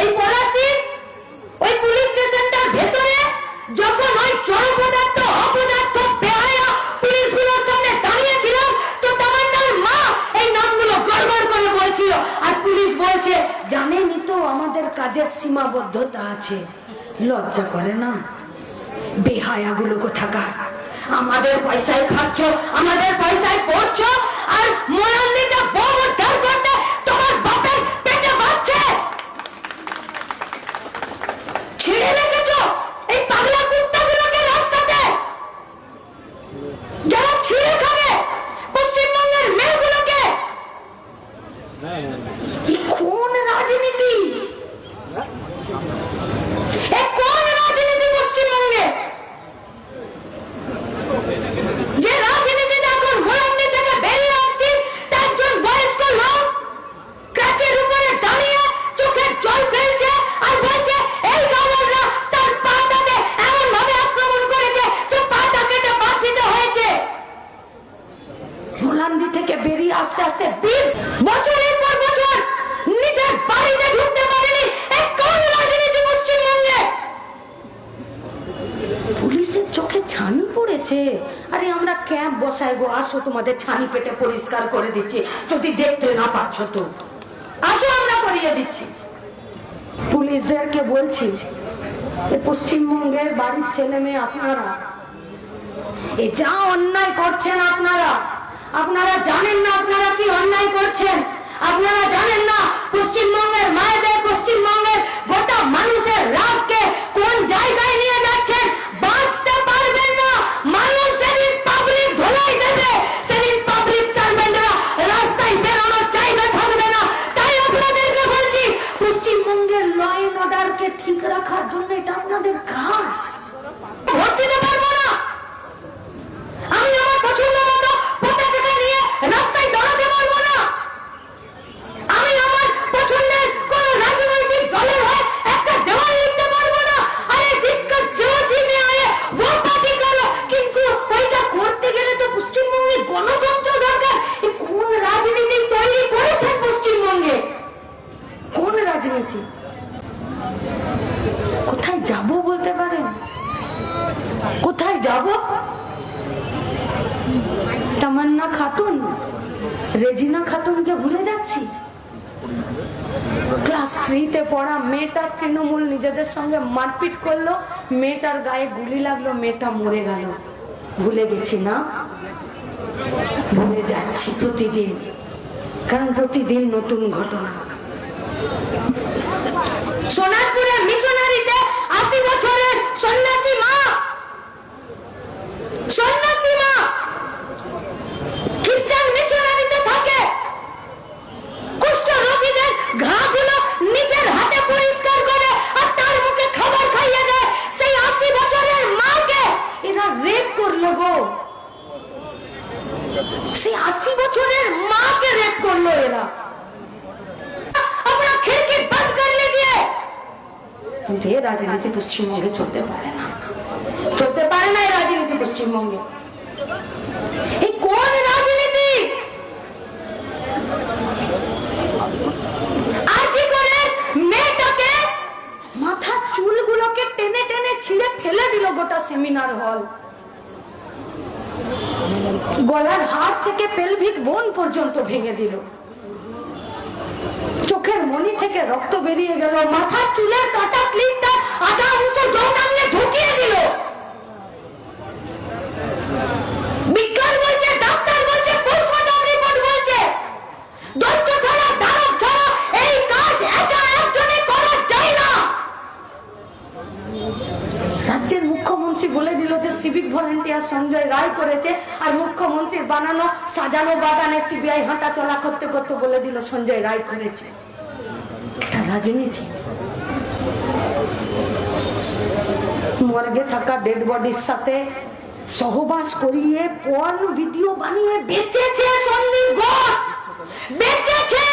এই পলাশি, ওই পুলিশ স্টেশনটার ভেতরে যখন ওই পদার্থ অপদার্থ বেহায়া পুলিশগুলোর সামনে দাঁড়িয়েছিলাম, তো তামান্নার মা এই নামগুলো গড়গড় করে বলছিল। আর পুলিশ বলছে, জানেনই তো আমাদের কাজের সীমাবদ্ধতা আছে। লজ্জা করে না? বেহায়াগুলো কোথাকার? আমাদের পয়সায় খাচ্ছ আমাদের পয়সায় পড়ছো আর ময়ান্দিটা বউ উদ্ধার করতে তোমার বাপের পেটে বাচ্চে ছেড়ে রেখেছো এই পাগলা কুত্তাগুলোকে রাস্তাতে যারা ছিঁড়ে খাবে পশ্চিমবঙ্গের মেয়েগুলোকে এই কোন রাজনীতি এ কোন রাজনীতি পশ্চিমবঙ্গে যে রাজনীতিতে এখন ভোলান্দি থেকে বেরিয়ে আসছি তা একজন বয়স্ক লোক গাছের উপরে দাঁড়িয়ে চোখের জল ফেলছে আর বলছে এই গাওয়াররা তার পাটাতে এমন ভাবে আক্রমণ করেছে যে পাটা কেটে বাদ দিতে হয়েছে ভোলান্দি থেকে বেরিয়ে আস্তে আস্তে বিশ বছরের পর বছর নিজের বাড়িতে ঢুকতে পারেনি এক কোন রাজনীতি পশ্চিমবঙ্গে পুলিশের চোখে ছানি পড়েছে আরে আমরা গো, আসো তোমাদের ছানি কেটে পরিষ্কার করে দিচ্ছি। যদি দেখতে না পাচ্ছ তো। আসো, আমরা করিয়ে দিচ্ছি। পুলিশদেরকে বলছি পশ্চিমবঙ্গের বাড়ির ছেলে মেয়ে আপনারা, এ যা অন্যায় করছেন আপনারা আপনারা জানেন না আপনারা কি অন্যায় করছেন? আপনারা জানেন না পশ্চিমবঙ্গের মায়েদের, পশ্চিমবঙ্গের গোটা মানুষের রাগকে না এটা আপনাদের কাজ। ভোট দিতে পারব না। আমি আমার পছন্দ মতো পতাকা নিয়ে রাস্তায় দাঁড়াতে পারব না। আমি আমার পছন্দের কোন রাজনৈতিক দলের হয়ে একটা দেওয়াল লিখতে পারব না। আরে আয়ে পার্টি করো কিন্তু ওইটা করতে গেলে তো পশ্চিমবঙ্গে গণতন্ত্র দরকার। কোন রাজনীতি তৈরি করেছেন পশ্চিমবঙ্গে? কোন রাজনীতি? রেজিনা খাতুনকে ভুলে যাচ্ছি? ক্লাস থ্রিতে পড়া মেয়েটার তৃণমূল নিজেদের সঙ্গে মারপিট করল, মেয়েটার গায়ে গুলি লাগল, মেয়েটা মরে গেল। ভুলে গেছি না? ভুলে যাচ্ছি প্রতিদিন। কারণ প্রতিদিন নতুন ঘটনা। সোনারপুরের মিশনারিতে আশি বছরের সন্ন্যাসী মা সন্ন্যাসী মা খ্রিস্টান মিশনারিতে থাকে কুষ্ঠ রোগীদের ঘাগুলো নিজের হাতে পরিষ্কার করে আর তার মুখে খাবার খাইয়ে দেয় সেই আশি বছরের মাকে এরা রেপ গো। আশি বছরের মাকে রেপ করল এরা। রাজনীতি পশ্চিমবঙ্গে চলতে পারে না। চলতে পারে না এই রাজনীতি পশ্চিমবঙ্গে। এই কোন রাজনীতি? আজি করে মেয়েটাকে মাথার চুলগুলোকে টেনে টেনে ছিঁড়ে ফেলে দিল গোটা সেমিনার হল? গলার হাড় থেকে পেলভিক বোন পর্যন্ত ভেঙে দিল। চোখের মনি থেকে রক্ত বেরিয়ে গেল, মাথার চুলের কাটা ক্লিপটা আধা অংশ যৌনাঙ্গে ঢুকিয়ে দিল। রাজ্যের মুখ্যমন্ত্রী বলে দিল যে সিভিক ভলেন্টিয়ার সঞ্জয় রায় করেছে আর মুখ্যমন্ত্রীর বানানো সাজানো বাগানে সিবিআই হাঁটা চলা করতে করতে বলে দিল সঞ্জয় রায় করেছে। রাজনীতি। মর্গে থাকা ডেড বডির সাথে সহবাস করিয়ে পর্ন ভিডিও বানিয়ে বেচেছে সন্দীপ ঘোষ। বেচেছে!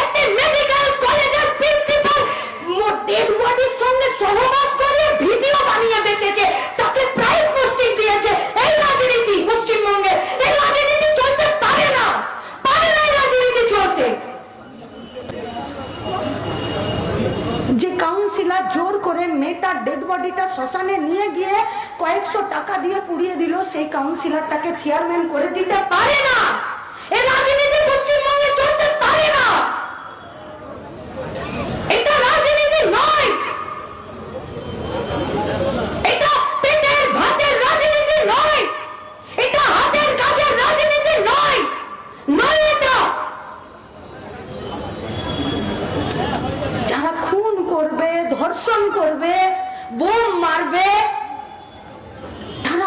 একটি মেডিকেল কলেজের প্রিন্সিপাল ডেড বডির সঙ্গে সহবাস বানিয়ে বেচেছে তাকে প্রাইজ পোস্টিং দিয়েছে। এই রাজনীতি পশ্চিমবঙ্গে এই রাজনীতি চলতে পারে না। পারে না এই রাজনীতি চলতে। যে কাউন্সিলর জোর করে মেয়েটার ডেড বডিটা শ্মশানে নিয়ে গিয়ে কয়েকশো টাকা দিয়ে পুড়িয়ে দিল, সেই কাউন্সিলরটাকে চেয়ারম্যান করে দিতে পারে না। এ রাজনীতি পশ্চিমবঙ্গে চলতে পারে না এটা রাজনীতি নয় এটা পেটের ভাতের রাজনীতি নয় এটা হাতের কাজের রাজনীতি নয় নয় এটা যারা খুন করবে ধর্ষণ করবে বোম মারবে তারা